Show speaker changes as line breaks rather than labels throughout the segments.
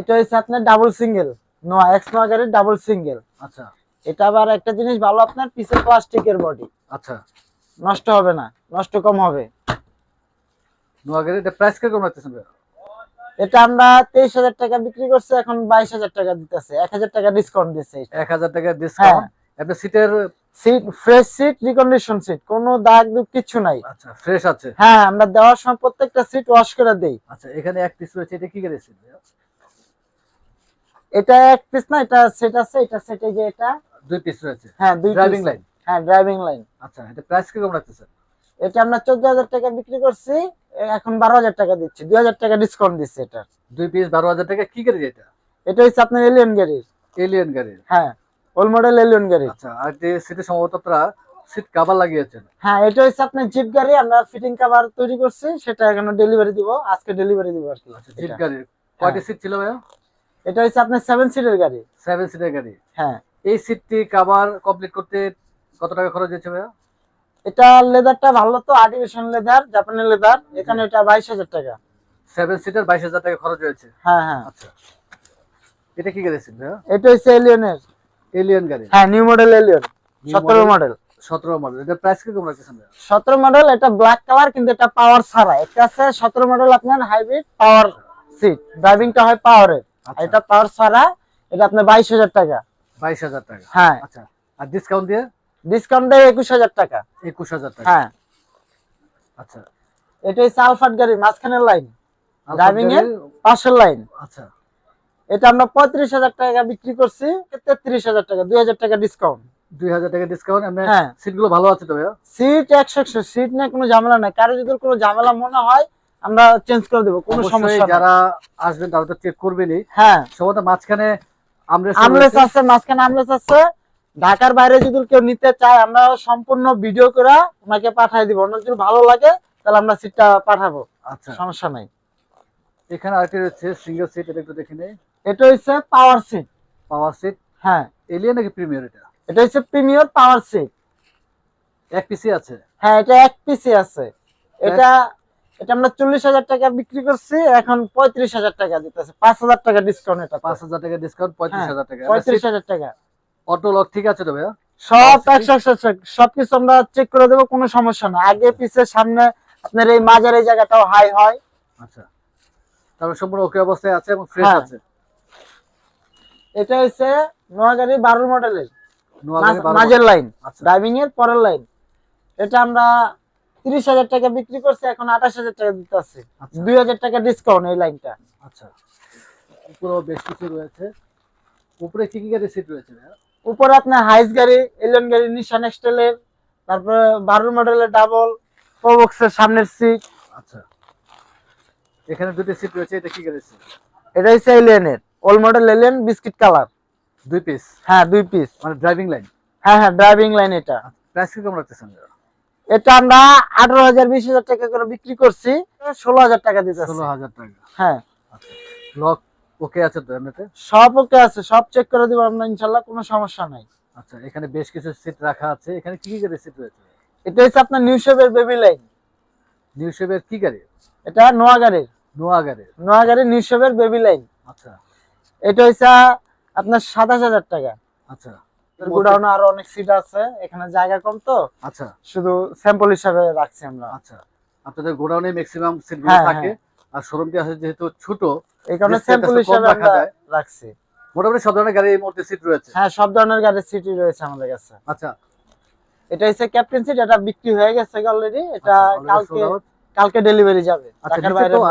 এটা হচ্ছে আপনার double single Noah X Noah গাড়ির ডাবল সিঙ্গেল
আচ্ছা।
এটা আবার একটা জিনিস ভালো আপনার প্লাস্টিকের বডি
আচ্ছা।
নষ্ট হবে না নষ্ট কম হবে।
নোয়া এটা প্রাইস কীরকম রাখতেছেন
এটা আমরা তেইশ হাজার টাকা বিক্রি করছি এখন বাইশ হাজার টাকা দিতেছে। এক হাজার টাকা ডিসকাউন্ট দিচ্ছে
এক হাজার টাকা ডিসকাউন্ট সিটের
seat fresh seat recondition seat কোনো দাগ দুগ কিছু নাই।
আচ্ছা ফ্রেশ আছে।
হ্যাঁ আমরা দেওয়ার সময় প্রত্যেকটা সিট ওয়াশ করে দেই।
আচ্ছা এখানে এক পিস রয়েছে এটা কি সিট ভাইয়া?
এটা এক পিস না এটা সেট আছে এটা সেটে যে এটা।
দুই পিস রয়েছে
হ্যাঁ দুই
ড্রাইভিং লাইন
হ্যাঁ ড্রাইভিং লাইন
আচ্ছা এটা প্রাইস কীরকম রাখতেছেন
এটা আমরা চোদ্দ হাজার টাকা বিক্রি করছি এখন বারো হাজার টাকা দিচ্ছি। দুই হাজার টাকা ডিসকাউন্ট দিচ্ছে এটা।
দুই পিস বারো হাজার টাকা কি গাড়ি এটা?
এটা হচ্ছে আপনার এলিয়ন গাড়ির।
এলিয়ন গাড়ির
হ্যাঁ ওল মডেল এলিয়ন গাড়ি
আচ্ছা আর যে সিটে সম্ভবত আপনারা সিট কাভার লাগিয়েছেন।
হ্যাঁ এটা হচ্ছে আপনার জিপ গাড়ি আমরা ফিটিং কভার তৈরি করছি সেটা এখন ডেলিভারি দিব আজকে ডেলিভারি দিব আর কি।
আচ্ছা জিপ। গাড়ির। কয়টি
হ্যাঁ।
সিট ছিল ভাইয়া?
এটা হচ্ছে আপনার সেভেন সিটের গাড়ি।
সেভেন সিটের গাড়ি।
হ্যাঁ।
এই সিটটি কাভার কমপ্লিট করতে কত টাকা খরচ হয়েছে ভাইয়া?
এটা লেদারটা ভালো তো আর্টিফিশিয়াল লেদার জাপানি লেদার এখানে এটা বাইশ হাজার টাকা।
সেভেন সিটার বাইশ হাজার টাকা খরচ হয়েছে?
হ্যাঁ হ্যাঁ।
আচ্ছা। এটা কি গাড়ি ভাইয়া?
এটা হচ্ছে এলিয়নের
এলিয়ন গাড়ি।
হ্যাঁ নিউ মডেল এলিয়ন সতেরো মডেল
সতেরো মডেল এটা প্রাইস কীরকম রাখতেছেন
সতেরো মডেল এটা ব্ল্যাক কালার কিন্তু এটা পাওয়ার ছাড়া। এটা আছে সতেরো মডেল আপনার হাইব্রিড পাওয়ার সিট ড্রাইভিংটা হয় পাওয়ারের এটা পাওয়ার ছাড়া এটা আপনার বাইশ হাজার টাকা।
বাইশ হাজার টাকা।
হ্যাঁ।
আচ্ছা। আর ডিসকাউন্ট দিয়ে?
ডিসকাউন্ট দেয় একুশ হাজার টাকা।
একুশ হাজার টাকা।
হ্যাঁ।
আচ্ছা।
এটা হচ্ছে আলফাট গাড়ি মাঝখানের লাইন। ড্রাইভিং এর পাশের লাইন।
আচ্ছা।
এটা আমরা পঁয়ত্রিশ হাজার টাকা বিক্রি করছি তেত্রিশ হাজার টাকা দুই হাজার টাকা ডিসকাউন্ট
দুই হাজার টাকা ডিসকাউন্ট
হ্যাঁ।
সিটগুলো ভালো আছে তো
সিট একশো একশো সিট নিয়ে কোনো ঝামেলা নাই। কারও যদি কোনো ঝামেলা মনে হয় আমরা চেঞ্জ করে দেবো কোনো সমস্যা
যারা আসবেন তারা তো চেক করবেনই।
হ্যাঁ।
সম্ভবত মাঝখানে
আমলেস আছে। মাঝখানে আমলেস আছে। ঢাকার বাইরে যদি কেউ নিতে চায় আমরা সম্পূর্ণ ভিডিও করে ওনাকে পাঠিয়ে দিব। ওনার যদি ভালো লাগে তাহলে আমরা সিটটা পাঠাবো।
আচ্ছা।
সমস্যা নাই।
এখানে আরেকটি রয়েছে সিঙ্গেল সিট এটা একটু দেখে নেই।
এটা হচ্ছে পাওয়ার সিট
পাওয়ার সিট
হ্যাঁ।
এলিয়ন নাকি প্রিমিয়ার এটা?
এটা হচ্ছে প্রিমিয়ার পাওয়ার সিট
এক পিসি আছে।
হ্যাঁ এটা এক পিসি আছে। এটা এটা আমরা চল্লিশ হাজার টাকা বিক্রি করছি এখন পঁয়ত্রিশ হাজার টাকা দিতেছে। পাঁচ হাজার টাকা ডিসকাউন্ট এটা।
পাঁচ হাজার টাকা ডিসকাউন্ট পঁয়ত্রিশ
হ্যাঁ,
হাজার টাকা।
পঁয়ত্রিশ হাজার টাকা।
অটো লক ঠিক আছে তো ভাইয়া?
সব একশো সবকিছু আমরা চেক করে দেবো কোনো সমস্যা না। আগে পিছে সামনে আপনার এই মাঝের এই জায়গাটাও হাই হয়।
আচ্ছা। তারপর সম্পূর্ণ ওকে অবস্থায় আছে এবং ফ্রেশ
হ্যাঁ।
আছে।
এটা হচ্ছে নোয়াগাড়ি বারো মডেলের মাঝের লাইন
আচ্ছা।
ড্রাইভিং এর পরের লাইন এটা আমরা তিরিশ হাজার টাকা বিক্রি করছি এখন আঠাশ হাজার টাকা দিতে আছে।
আচ্ছা।
দুই হাজার টাকা ডিসকাউন্ট এই লাইনটা
আচ্ছা। উপরে বেশ কিছু রয়েছে। উপরে কি কি গাড়ি সিট রয়েছে
উপরে আপনার হাইস গাড়ি এলিয়ন গাড়ি নিশান এক্সটেলের তারপরে বারো মডেলের ডাবল প্রবক্সের সামনের সিট
আচ্ছা। এখানে দুটো সিট রয়েছে এটা কি গাড়ি সিট
এটা হচ্ছে এলিয়নের old model Allion biscuit colour
দুই পিস
হ্যাঁ দুই পিস
মানে ড্রাইভিং লাইন
হ্যাঁ হ্যাঁ ড্রাইভিং লাইন এটা।
প্রাইস কি কম রাখতেছেন?
এটা আমরা আঠারো হাজার বিশ হাজার টাকা করে বিক্রি করছি। ষোলো হাজার টাকা দিতে
ষোলো হাজার টাকা।
হ্যাঁ।
আচ্ছা। লক ওকে আছে তো এমনিতে?
সব ওকে আছে সব চেক করে দিব আমরা ইনশাল্লাহ কোনো সমস্যা নাই।
আচ্ছা এখানে বেশ কিছু সিট রাখা আছে। এখানে কি কি গাড়ি সিট রয়েছে?
এটা হচ্ছে আপনার নিউ শেপের বেবি লাইন
নিউ শেপের কি গাড়ি?
এটা নোয়া গাড়ির।
নোয়া গাড়ি
নোয়া গাড়ির নিউ শেপের বেবি লাইন
আচ্ছা।
এটা হচ্ছে আপনার সাতাশ হাজার টাকা।
আচ্ছা।
গোডাউনে আরও অনেক সিট আছে এখানে জায়গা কম তো।
আচ্ছা।
শুধু স্যাম্পল হিসাবে রাখছি আমরা।
আচ্ছা। আপনাদের গোডাউনে ম্যাক্সিমাম সিট
হ্যাঁ,
থাকে আর শোরুমটি আছে যেহেতু ছোট
এই কারণে স্যাম্পল হিসাবে
রাখা যায়।
রাখছি।
মোটামুটি সব ধরনের গাড়ি এই মুহূর্তে সিট রয়েছে।
হ্যাঁ সব ধরনের গাড়ির সিটই রয়েছে আমাদের কাছে।
আচ্ছা।
এটা হচ্ছে ক্যাপ্টেন সিট এটা বিক্রি হয়ে গেছে অলরেডি এটা
আচ্ছা,
কালকে কালকে ডেলিভারি যাবে
আচ্ছা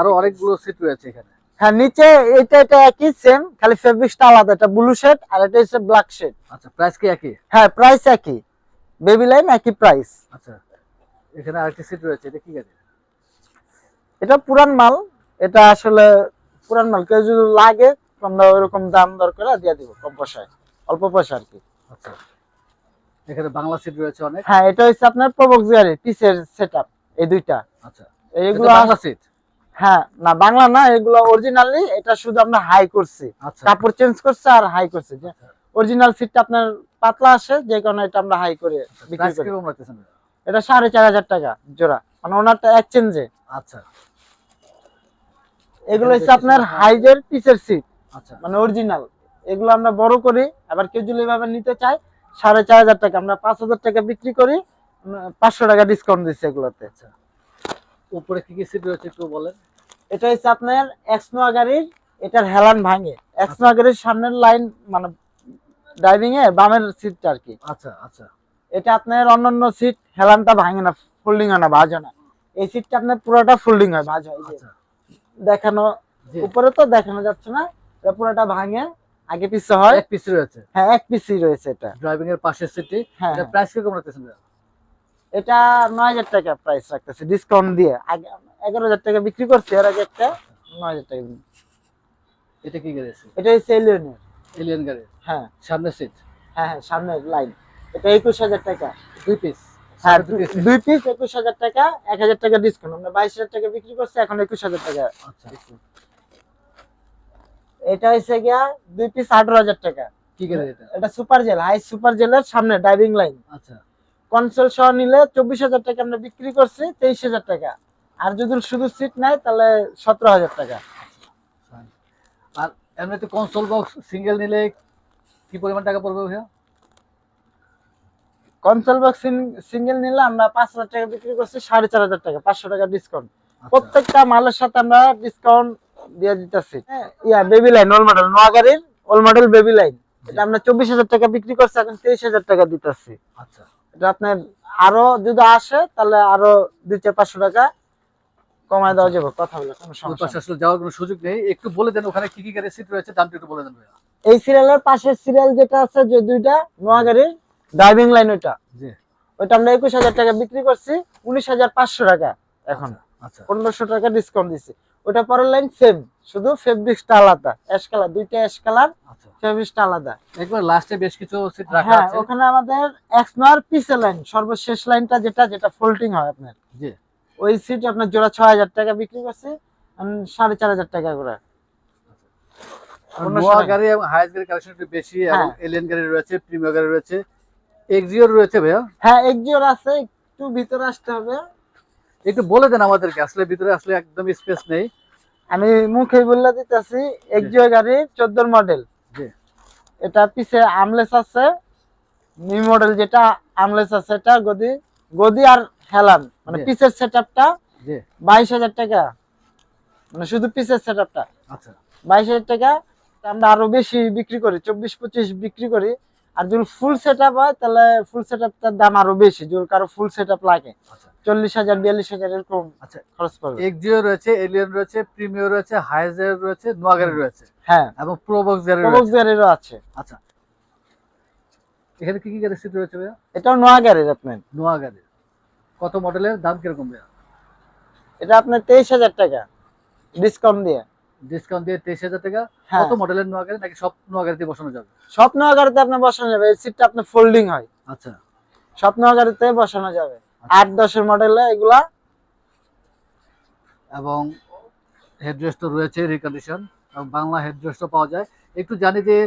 আরও অনেকগুলো সিট রয়েছে এখানে।
হ্যাঁ নিচে এটা এটা একই সেম খালি ফেব্রিক্সটা আলাদা এটা ব্লু শেড আর এটা হচ্ছে ব্ল্যাক শেড
আচ্ছা প্রাইস কি একই?
হ্যাঁ প্রাইস একই। বেবি লাইন একই প্রাইস
আচ্ছা এখানে আরেকটি সিট রয়েছে এটা কি গাড়ি?
এটা পুরান মাল এটা আসলে পুরান মাল। কেউ যদি লাগে আমরা ওইরকম দাম দর করে দিয়ে দিব কম পয়সায় অল্প পয়সা আর কি।
আচ্ছা এখানে বাংলা সিট রয়েছে অনেক।
হ্যাঁ এটা হচ্ছে আপনার প্রবক্স গাড়ি পিসের সেট এই দুইটা।
আচ্ছা
এইগুলো
বাংলা সিট
হ্যাঁ না বাংলা না এগুলো অরিজিনালি এটা শুধু আমরা হাই করছি।
আচ্ছা।
কাপড় চেঞ্জ করছে আর হাই করছে। যে অরিজিনাল সিটটা আপনার পাতলা আসে যে কারণে এটা আমরা হাই করে বিক্রি করি। এটা সাড়ে চার হাজার টাকা জোড়া। মানে ওনারটা এক্সচেঞ্জে
আচ্ছা।
এগুলো হচ্ছে আপনার হাইজের পিসের সিট
আচ্ছা।
মানে অরিজিনাল এগুলো আমরা বড় করি আবার কেউ যদি এভাবে নিতে চায় সাড়ে চার হাজার টাকা। আমরা পাঁচ হাজার টাকা বিক্রি করি পাঁচশো টাকা ডিসকাউন্ট দিচ্ছি এগুলোতে।
আচ্ছা। উপরে কি কি সিট রয়েছে একটু বলেন।
এটা হচ্ছে আপনার এক্সনোয়া গাড়ির এটার হেলান ভাঙে। এক্সনোয়া গাড়ির সামনের লাইন মানে ড্রাইভিং এ বামের সিটটা আর কি।
আচ্ছা আচ্ছা।
এটা আপনার অন্যান্য সিট হেলানটা ভাঙে না ফোল্ডিং হয় না ভাজে না। এই সিটটা আপনার পুরোটা ফোল্ডিং হয় ভাজ হয়।
আচ্ছা।
দেখানো উপরে তো দেখানো যাচ্ছে না এটা পুরোটা ভাঙে আগে পিছে হয়।
এক পিস রয়েছে।
হ্যাঁ এক পিসি রয়েছে এটা।
ড্রাইভিং এর পাশের সিটটি
হ্যাঁ।
প্রাইস কীরকম রাখতেছেন ভাইয়া?
এটা নয় হাজার টাকা প্রাইস রাখতেছে ডিসকাউন্ট দিয়ে। আগে এগারো হাজার টাকা বিক্রি করছে এর আগে একটা নয় হাজার টাকা
এটা কি গাড়ি
এটা হচ্ছে এলিয়নের
এলিয়ান গাড়ি?
হ্যাঁ।
সামনের সিট
হ্যাঁ হ্যাঁ সামনের লাইন এটা একুশ হাজার টাকা।
দুই পিস
হ্যাঁ
দুই পিস
একুশ হাজার টাকা এক হাজার টাকা ডিসকাউন্ট আমরা বাইশ হাজার টাকা বিক্রি করছি এখন একুশ হাজার টাকা।
আচ্ছা।
এটা হচ্ছে গিয়া দুই পিস আঠারো হাজার টাকা।
কি গাড়ি এটা?
এটা সুপার জেল হাই সুপার জেলের সামনে ড্রাইভিং লাইন
আচ্ছা।
কনসোল সহ নিলে চব্বিশ হাজার টাকা আমরা বিক্রি করছি তেইশ হাজার টাকা। আর যদি শুধু সিট নেয় তাহলে সতেরো হাজার টাকা.
আর এমনিতে কনসোল বক্স সিঙ্গেল নিলে কি পরিমাণ টাকা পড়বে ভাইয়া?
কনসোল বক্স সিঙ্গেল নিলে আমরা পাঁচ হাজার টাকা বিক্রি করছি সাড়ে চার হাজার টাকা পাঁচশো টাকা ডিসকাউন্ট
আচ্ছা,
প্রত্যেকটা মালের সাথে আমরা ডিসকাউন্ট দিয়ে দিতেছি। ইয়া বেবি লাইন ওল মডেল নোয়া গাড়ির ওল মডেল বেবি লাইন এটা আমরা চব্বিশ হাজার টাকা বিক্রি করছি এখন তেইশ হাজার টাকা দিতেছি।
আচ্ছা।
এটা আপনার আরও যদি আসে তাহলে আরও দুই চার পাঁচশো টাকা কমায় দেওয়া যাবে। কথা বলে কোনো সমস্যা
আসলে যাওয়ার কোনো সুযোগ নেই। একটু বলে দেন ওখানে কি কি গাড়ি সিট রয়েছে দামটা একটু বলে দেন ভাইয়া।
এই সিরিয়ালের পাশের সিরিয়াল যেটা আছে যে দুইটা নোয়া গাড়ির ড্রাইভিং লাইন ওইটা। ওইটা আমরা একুশ হাজার টাকা বিক্রি করছি উনিশ হাজার পাঁচশো টাকা এখন। পনেরোশো টাকা ডিসকাউন্ট দিছি ওটা পরের লাইন সেম শুধু ফেব্রিক্সটা আলাদা। অ্যাশ কালার দুইটা অ্যাশ কালার
আচ্ছা।
ফেব্রিক্সটা আলাদা।
একবার লাস্টে বেশ কিছু সিট রাখা
হ্যাঁ
আছে।
ওখানে আমাদের এক্সনার পিসে লাইন সর্বশেষ লাইনটা যেটা যেটা ফোল্ডিং হয় আপনার।
জি।
ওই সিট আপনার জোড়া ছয় হাজার টাকা বিক্রি করছে সাড়ে চার হাজার টাকা করে।
নোয়া গাড়ি এবং হাইস গাড়ি কালেকশন একটু বেশি এবং
হ্যাঁ।
এলিয়ান গাড়ি রয়েছে প্রিমিয়ার গাড়ি রয়েছে। এক্সিওর রয়েছে ভাইয়া?
হ্যাঁ এক্সিওর আছে একটু ভিতরে আসতে হবে।
একটু বলে দেন আমাদেরকে আসলে ভিতরে আসলে একদম স্পেস নেই।
আমি মুখে বললে দিতেছি এক্সিও গাড়ি চোদ্দোর মডেল এটা পিছে আমলেস আছে নিউ মডেল যেটা আমলেস আছে এটা গদি গদি আর হেলান মানে
জি।
পিসের সেটআপটা
জি।
বাইশ হাজার টাকা। মানে শুধু পিসের সেটআপটা
আচ্ছা।
বাইশ হাজার টাকা আমরা আরও বেশি বিক্রি করি চব্বিশ পঁচিশ বিক্রি করি। আর যদি ফুল সেট আপ হয় তাহলে ফুল সেট আপটার দাম আরও বেশি যদি কারও ফুল সেট আপ লাগে।
আচ্ছা।
চল্লিশ হাজার বিয়াল্লিশ হাজার এরকম
আচ্ছা
খরচ পড়বে।
এক্সিও রয়েছে এলিয়ান রয়েছে প্রিমিয়ার রয়েছে হাইজের রয়েছে নোয়া গাড়ি রয়েছে।
হ্যাঁ।
এবং প্রোবক্স গাড়ি
প্রবক্স গাড়িরও আছে।
আচ্ছা। এখানে কি কি গাড়ি সিট রয়েছে ভাইয়া?
এটাও গাড়ির আপনার।
কত মডেলের? দাম কীরকম ভাইয়া?
এটা আপনার তেইশ হাজার টাকা। ডিসকাউন্ট দিয়ে।
ডিসকাউন্ট দিয়ে তেইশ হাজার টাকা।
হ্যাঁ।
কত মডেলের নোয়া গাড়ি নাকি সব নোয়া গাড়িতে বসানো যাবে?
সব নোয়া গাড়িতে আপনার বসানো যাবে। এই সিটটা আপনার ফোল্ডিং হয়।
আচ্ছা।
সব নোয়াগাড়িতে বসানো যাবে। আট দশের মডেলে এগুলা।
এবং হেডরেস্ট রয়েছে রিকন্ডিশন এবং বাংলা হেডরেস্টও পাওয়া যায়। একটু জানি যে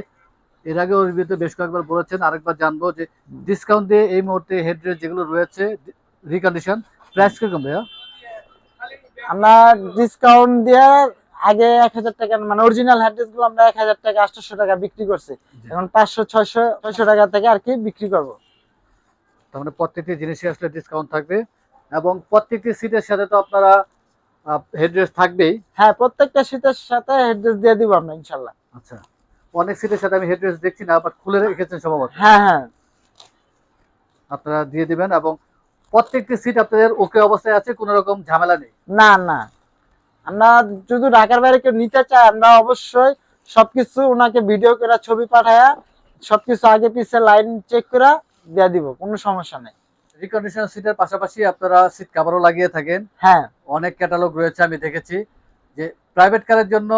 এর আগে রিভিউতে বেশ কয়েকবার বলেছেন আরেকবার জানব যে ডিসকাউন্ট দিয়ে এই মুহূর্তে হেডরেস্ট যেগুলো রয়েছে রিকন্ডিশন প্রাইস কীরকম ভাইয়া?
আমরা ডিসকাউন্ট দিয়ে আগে এক হাজার টাকা মানে অরিজিনাল হ্যাড্রেসগুলো আমরা এক হাজার টাকা আটশো টাকা বিক্রি করছি। এখন পাঁচশো ছয়শো ছয়শো টাকা থেকে আর কি বিক্রি করব।
তার মানে প্রত্যেকটি জিনিসে আসলে ডিসকাউন্ট থাকবে এবং প্রত্যেকটি সিটের সাথে তো আপনারা হেডরেস্ট থাকবেই।
হ্যাঁ প্রত্যেকটা সিটের সাথে হ্যাড্রেস দিয়ে দিব আমরা ইনশাল্লাহ।
আচ্ছা অনেক সিটের সাথে আমি হেডরেস্ট দেখছি না বাট খুলে রেখেছেন সম্ভবত
হ্যাঁ হ্যাঁ।
আপনারা দিয়ে দিবেন এবং প্রত্যেকটি সিট আপনাদের ওকে অবস্থায় আছে কোনো রকম ঝামেলা নেই।
না না। আমরা যদি ঢাকার বাইরে কেউ নিতে চাই আমরা অবশ্যই সবকিছু ওনাকে ভিডিও করে ছবি পাঠায়া সবকিছু আগে পিছে লাইন চেক করে দিয়ে দিব কোনো সমস্যা নেই।
রিকন্ডিশন সিটের পাশাপাশি আপনারা সিট কাভারও লাগিয়ে থাকেন।
হ্যাঁ।
অনেক ক্যাটালগ রয়েছে আমি দেখেছি। যে প্রাইভেট কারের জন্য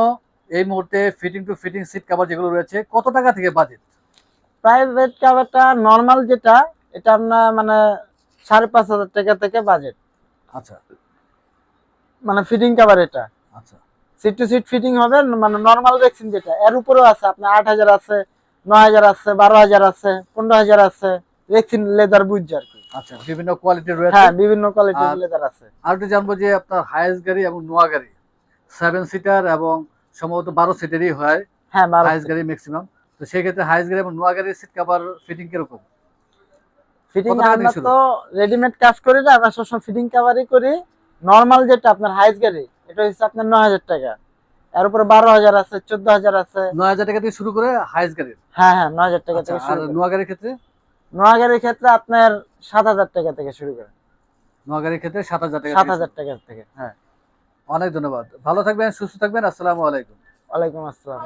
এই মুহূর্তে fitting to fitting seat cover যেগুলো রয়েছে কত টাকা থেকে বাজেট
প্রাইভেট কাভারটা নর্মাল যেটা এটা আপনার মানে সাড়ে পাঁচ হাজার টাকা থেকে বাজেট
আচ্ছা।
মানে ফিটিং কাভার এটা।
আচ্ছা।
সিট টু সিট ফিটিং হবে মানে নর্মাল রেক্সিন যেটা। এর উপরেও আছে আপনার আট হাজার আছে নয় হাজার আছে বারো হাজার আছে পনেরো হাজার আছে। রেক্সিন লেদার বুঝ আর কি
আচ্ছা বিভিন্ন কোয়ালিটির রয়েছে?
হ্যাঁ বিভিন্ন কোয়ালিটির লেদার আছে।
আর একটু জানব যে আপনার হায়েস্ট গাড়ি এবং নোয়া গাড়ি। সেভেন সিটার এবং সম্ভবত বারো সিটারই হয়।
হ্যাঁ
হাইস গাড়ি ম্যাক্সিমাম তো সেই ক্ষেত্রে হাইস গাড়ি এবং নোয়া গাড়ির সিট কভার ফিটিং কীরকম?
ফিটিং আমরা তো রেডিমেড কাজ করি না আমরা সবসময় ফিটিং কাভারই করি। নর্মাল যেটা আপনার হাইস গাড়ি এটা হচ্ছে আপনার নয় হাজার টাকা। এর উপরে বারো হাজার আছে চোদ্দ হাজার আছে।
নয় হাজার টাকা থেকে শুরু করে হাইস গাড়ির?
হ্যাঁ হ্যাঁ নয় হাজার টাকা
আচ্ছা,
থেকে
নোয়া গাড়ির ক্ষেত্রে?
নোয়া গাড়ির ক্ষেত্রে আপনার সাত হাজার টাকা থেকে শুরু
করেন নোয়াগাড়ির ক্ষেত্রে সাত হাজার টাকা
সাত হাজার টাকার থেকে। হ্যাঁ।
অনেক ধন্যবাদ। ভালো থাকবেন সুস্থ থাকবেন আসসালামু আলাইকুম।
ওয়ালাইকুম আসসালাম।